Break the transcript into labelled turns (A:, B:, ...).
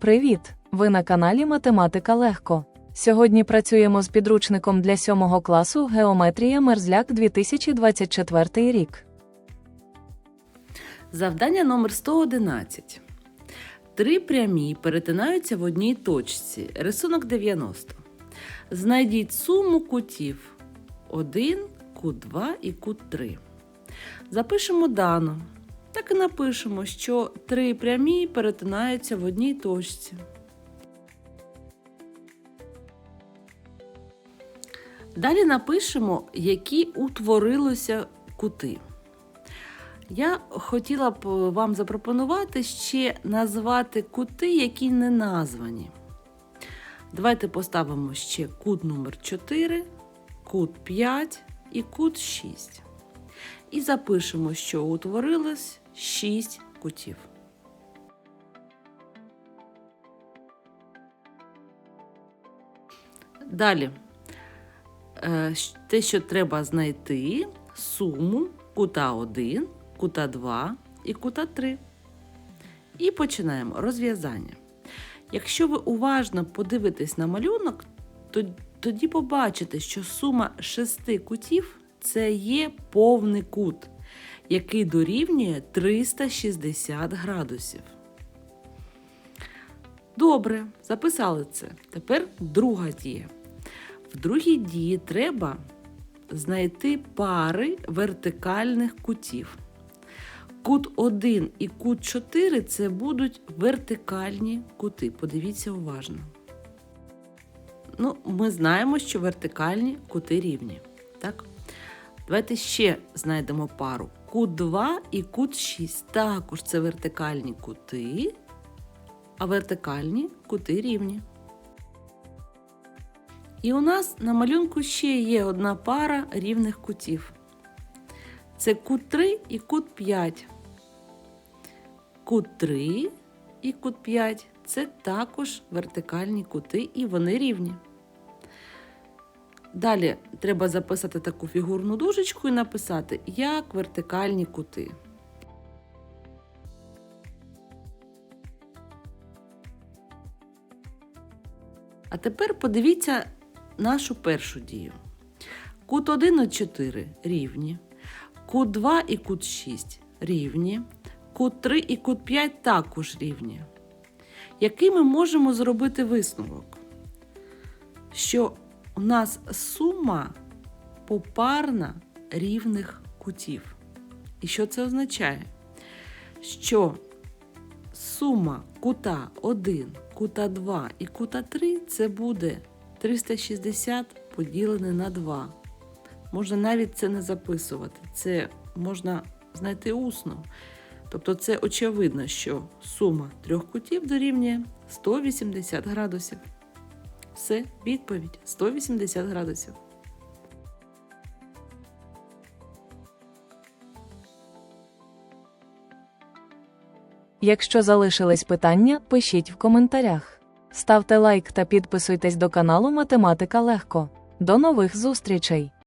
A: Привіт! Ви на каналі Математика Легко. Сьогодні працюємо з підручником для 7 класу Геометрія Мерзляк 2024 рік.
B: Завдання номер 111. Три прямі перетинаються в одній точці. Рисунок 90. Знайдіть суму кутів 1, кут 2 і кут 3. Запишемо дану. Так і напишемо, що три прямі перетинаються в одній точці. Далі напишемо, які утворилися кути. Я хотіла б вам запропонувати ще назвати кути, які не названі. Давайте поставимо ще кут номер 4, кут 5 і кут 6. І запишемо, що утворилось 6 кутів. Далі, е, те, що треба знайти суму кута 1, кута 2 і кута 3. І починаємо розв'язання. Якщо ви уважно подивитесь на малюнок, то тоді побачите, що сума шести кутів це є повний кут, який дорівнює 360 градусів. Добре, записали це. Тепер друга дія. В другій дії треба знайти пари вертикальних кутів. Кут 1 і кут 4 це будуть вертикальні кути. Подивіться уважно. Ну, ми знаємо, що вертикальні кути рівні. Так? Давайте ще знайдемо пару. Кут 2 і кут 6. Також це вертикальні кути, а вертикальні кути рівні. І у нас на малюнку ще є одна пара рівних кутів. Це кут 3 і кут 5. Кут 3 і кут 5 це також вертикальні кути, і вони рівні. Далі треба записати таку фігурну дужечку і написати, як вертикальні кути. А тепер подивіться нашу першу дію. Кут 1 і 4 рівні. Кут 2 і кут 6 рівні. Кут 3 і кут 5 також рівні. Який ми можемо зробити висновок? Що у нас сума попарна рівних кутів. І що це означає? Що сума кута 1, кута 2 і кута 3 це буде 360 поділене на 2. Можна навіть це не записувати. Це можна знайти усно. Тобто це очевидно, що сума трьох кутів дорівнює 180 градусів. Все, відповідь 180 градусів.
A: Якщо залишились питання, пишіть в коментарях. Ставте лайк та підписуйтесь до каналу Математика Легко. До нових зустрічей!